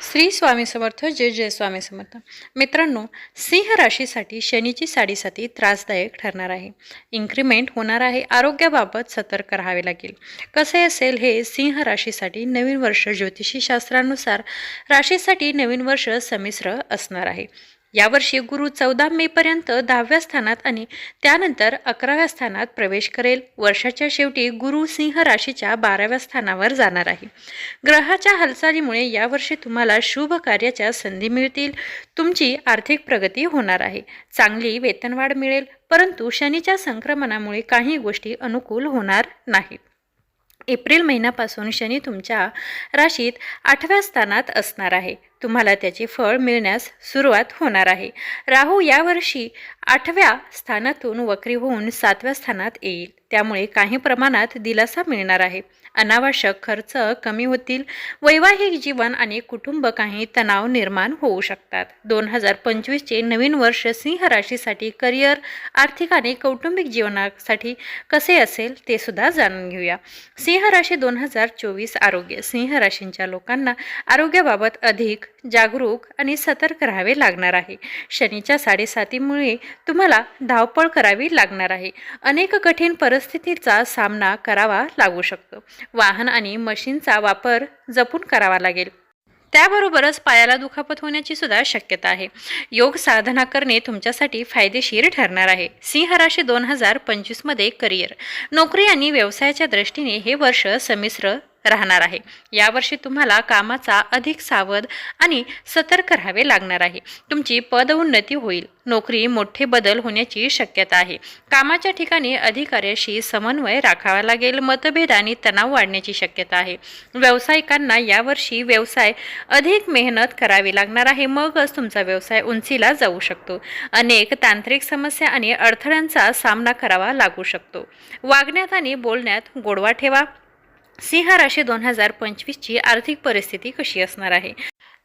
श्री स्वामी समर्थ जय जय स्वामी समर्थ. मित्रांनो सिंह राशीसाठी शनीची साडेसाती त्रासदायक ठरणार आहे. इन्क्रीमेंट होणार आहे. आरोग्याबाबत सतर्क राहावे लागेल. कसे असेल हे सिंह राशीसाठी नवीन वर्ष ज्योतिषी शास्त्रानुसार राशीसाठी नवीन वर्ष संमिश्र असणार आहे. यावर्षी गुरु चौदा मेपर्यंत दहाव्या स्थानात आणि त्यानंतर अकराव्या स्थानात प्रवेश करेल. वर्षाच्या शेवटी गुरु सिंह राशीच्या बाराव्या स्थानावर जाणार आहे. ग्रहाच्या हालचालीमुळे यावर्षी तुम्हाला शुभ कार्याच्या संधी मिळतील. तुमची आर्थिक प्रगती होणार आहे. चांगली वेतनवाढ मिळेल. परंतु शनीच्या संक्रमणामुळे काही गोष्टी अनुकूल होणार नाहीत. एप्रिल महिन्यापासून शनी तुमच्या राशीत आठव्या स्थानात असणार आहे. तुम्हाला त्याचे फळ मिळण्यास सुरुवात होणार आहे. राहू यावर्षी आठव्या स्थानातून वक्री होऊन सातव्या स्थानात येईल. त्यामुळे काही प्रमाणात दिलासा मिळणार आहे. अनावश्यक खर्च कमी होतील. वैवाहिक जीवन आणि कुटुंब काही तणाव निर्माण होऊ शकतात. दोन हजार पंचवीसचे नवीन वर्ष सिंह राशीसाठी करिअर आर्थिक आणि कौटुंबिक जीवनासाठी कसे असेल ते सुद्धा जाणून घेऊया. सिंह राशी दोन हजार चोवीस आरोग्य. सिंह राशींच्या लोकांना आरोग्याबाबत अधिक जागरूक आणि सतर्क राहावे लागणार आहे. शनीच्या साडेसातीमुळे तुम्हाला धावपळ करावी लागणार आहे. अनेक कठीण परिस्थितीचा सामना करावा लागू शकतो. वाहन आणि मशीनचा वापर जपून करावा लागेल. त्याबरोबरच पायाला दुखापत होण्याची सुद्धा शक्यता आहे. योग साधना करणे तुमच्यासाठी फायदेशीर ठरणार आहे. सिंह राशी दोन हजार पंचवीसमध्ये करिअर. नोकरी आणि व्यवसायाच्या दृष्टीने हे वर्ष संमिश्र राहणार आहे. यावर्षी तुम्हाला कामाचा अधिक सावध आणि सतर्क राहावे लागणार आहे. तुमची पदोन्नती होईल. नोकरी मोठे बदल होण्याची शक्यता आहे. कामाच्या ठिकाणी अधिकाऱ्याशी समन्वय राखावा लागेल. मतभेद आणि तणाव वाढण्याची शक्यता आहे. व्यावसायिकांना यावर्षी व्यवसाय अधिक मेहनत करावी लागणार आहे. मगच तुमचा व्यवसाय उंचीला जाऊ शकतो. अनेक तांत्रिक समस्या आणि अडथळ्यांचा सामना करावा लागू शकतो. वागण्यात आणि बोलण्यात गोडवा ठेवा. सिंह राशी दोन हजार पंचवीसची आर्थिक परिस्थिती कशी असणार आहे?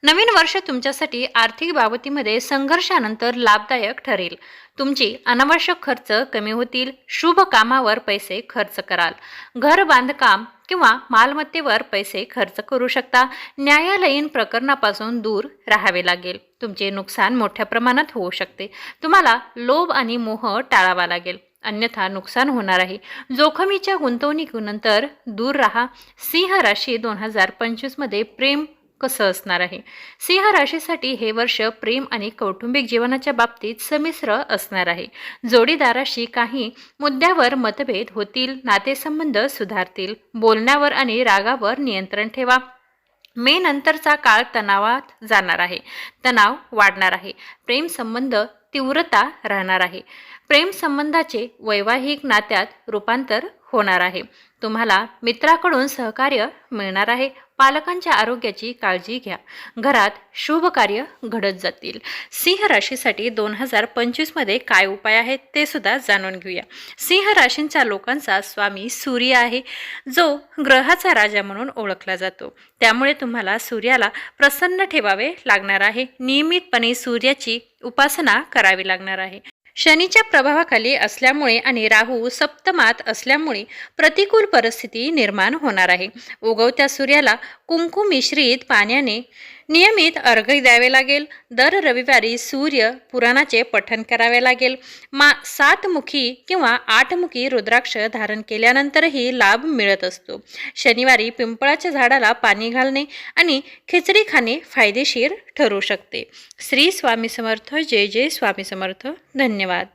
नवीन वर्ष तुमच्यासाठी आर्थिक बाबतीमध्ये संघर्षानंतर लाभदायक ठरेल. तुमची अनावश्यक खर्च कमी होतील शुभ कामावर पैसे खर्च कराल. घर बांधकाम किंवा मालमत्तेवर पैसे खर्च करू शकता. न्यायालयीन प्रकरणापासून दूर राहावे लागेल. तुमचे नुकसान मोठ्या प्रमाणात होऊ शकते. तुम्हाला लोभ आणि मोह टाळावा लागेल. अन्यथा नुकसान होणार आहे. जोखमीच्या गुंतवणुकीनंतर दूर राहा. सिंह राशी दोन हजार पंचवीसमध्ये प्रेम कसं असणार आहे? सिंह राशीसाठी हे वर्ष प्रेम आणि कौटुंबिक जीवनाच्या बाबतीत समिश्र असणार आहे. जोडीदाराशी काही मुद्द्यावर मतभेद होतील नातेसंबंध सुधारतील बोलण्यावर आणि रागावर नियंत्रण ठेवा. मे नंतरचा काळ तणावात जाणार आहे. तणाव वाढणार आहे. प्रेम संबंध तीव्रता राहणार आहे. प्रेम संबंधाचे वैवाहिक नात्यात रूपांतर होणार आहे. तुम्हाला मित्राकडून सहकार्य मिळणार आहे. पालकांच्या आरोग्याची काळजी घ्या. घरात शुभ कार्य घडत जातील. सिंह राशीसाठी दोन हजार पंचवीसमध्ये काय उपाय आहेत ते सुद्धा जाणून घेऊया. सिंह राशींच्या लोकांचा स्वामी सूर्य आहे जो ग्रहाचा राजा म्हणून ओळखला जातो. त्यामुळे तुम्हाला सूर्याला प्रसन्न ठेवावे लागणार आहे. नियमितपणे सूर्याची उपासना करावी लागणार आहे. शनीच्या प्रभावाखाली असल्यामुळे आणि राहू सप्तमात असल्यामुळे प्रतिकूल परिस्थिती निर्माण होणार आहे. उगवत्या सूर्याला कुंकू मिश्रित पाण्याने नियमित अर्घ्य द्यावे लागेल. दर रविवारी सूर्य पुराणाचे पठन करावे लागेल. मा सातमुखी किंवा आठमुखी रुद्राक्ष धारण केल्यानंतरही लाभ मिळत असतो. शनिवारी पिंपळाच्या झाडाला पाणी घालणे आणि खिचडी खाणे फायदेशीर ठरू शकते. श्री स्वामी समर्थ. जय जय स्वामी समर्थ. धन्यवाद.